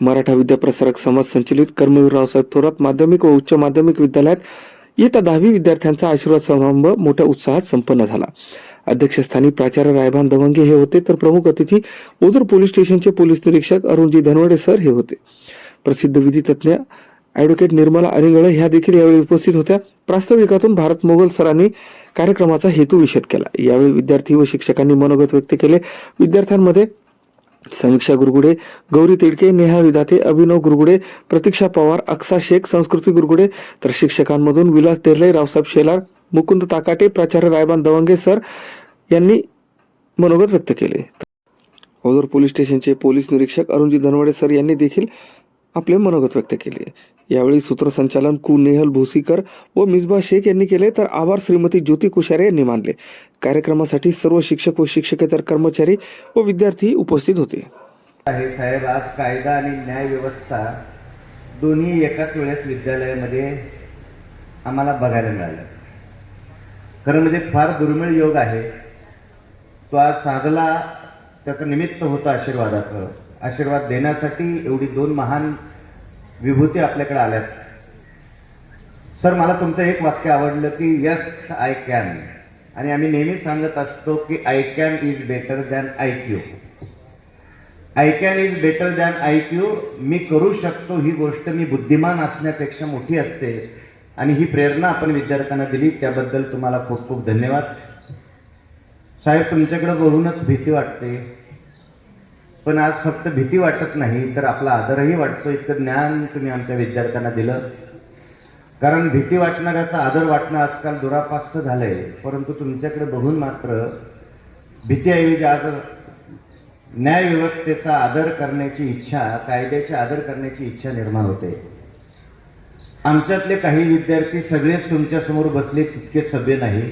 मराठा विद्याप्रसारक समाज संचलित कर्मवीर रावसाहेब थोरात माध्यमिक व उच्च माध्यमिक विद्यालयात येत्या दहावी विद्यार्थ्यांचा आशीर्वाद समारंभ मोठ्या उत्साहात संपन्न झाला. अध्यक्षस्थानी प्राचार्य रायभान दवंगे हे होते तर प्रमुख अतिथी ओझर पोलीस स्टेशनचे पोलीस निरीक्षक अरुणजी धनवडे सर हे होते. प्रसिद्ध विधी तज्ज्ञ ॲडव्होकेट निर्मला अरिंगळे ह्या देखील यावेळी उपस्थित होत्या. प्रास्ताविकातून भारत मोगल सरांनी कार्यक्रमाचा हेतू विषद केला. यावेळी विद्यार्थी व शिक्षकांनी मनोगत व्यक्त केले. विद्यार्थ्यांमध्ये समीक्षा गुरगुडे गौरी तिडके नेहा विधाते अभिनव गुरगुडे प्रतीक्षा पवार अक्सा शेख संस्कृती गुरगुडे. तर शिक्षकांमधून विलास देरले रावसाहेब शेलार मुकुंद ताकाटे प्राचार्य रायबान दवंगे सर यांनी मनोगत व्यक्त केले. ओझर पोलीस स्टेशनचे पोलीस निरीक्षक अरुणजी धनवडे सर यांनी देखील आपले मनोगत व्यक्त केले. यावेळी सूत्रसंचालन कु. नेहल भोसीकर व मिसबा शेख यांनी केले तर आभार श्रीमती ज्योती कुशारे यांनी मानले. कार्यक्रमासाठी सर्व शिक्षक व शिक्षकेतर कर्मचारी व विद्यार्थी उपस्थित होते. साहेब आज कायदा आणि न्याय व्यवस्था दोन्ही एकाच वेळेस विद्यालयामध्ये आम्हाला बघायला मिळालं. खरं म्हणजे फार दुर्मिळ योग आहे. तो आज साधला त्याचं निमित्त होतं आशीर्वादाचं. आशीर्वाद देण्यासाठी एवढी दोन महान विभूती आपल्याकडे आल्यात. सर मला तुमचं एक वाक्य आवडलं की यस आय कॅन आणि आम्ही नेहमी सांगत असतो की I can is better than I Q I can is better than I Q मी करू शकतो ही गोष्ट मी बुद्धिमान असण्यापेक्षा मोठी असते. आणि ही प्रेरणा आपण विद्यार्थ्यांना दिली त्याबद्दल तुम्हाला खूप खूप धन्यवाद. साहेब तुमच्याकडे बघूनच भीती वाटते. पण आज फक्त भीती वाटत नाही तर आपला आदरही वाटतो इतकं ज्ञान तुम्ही आमच्या विद्यार्थ्यांना दिलं. कारण भीती वाटणाऱ्याचा आदर वाटणं आजकाल दुरापास्त झालंय परंतु तुमच्याकडे बघून मात्र भीतीऐवजी आज न्यायव्यवस्थेचा आदर करण्याची इच्छा कायद्याची आदर करण्याची इच्छा निर्माण होते. आमच्यातले काही विद्यार्थी सगळेच तुमच्यासमोर बसले तितके सभ्य नाही.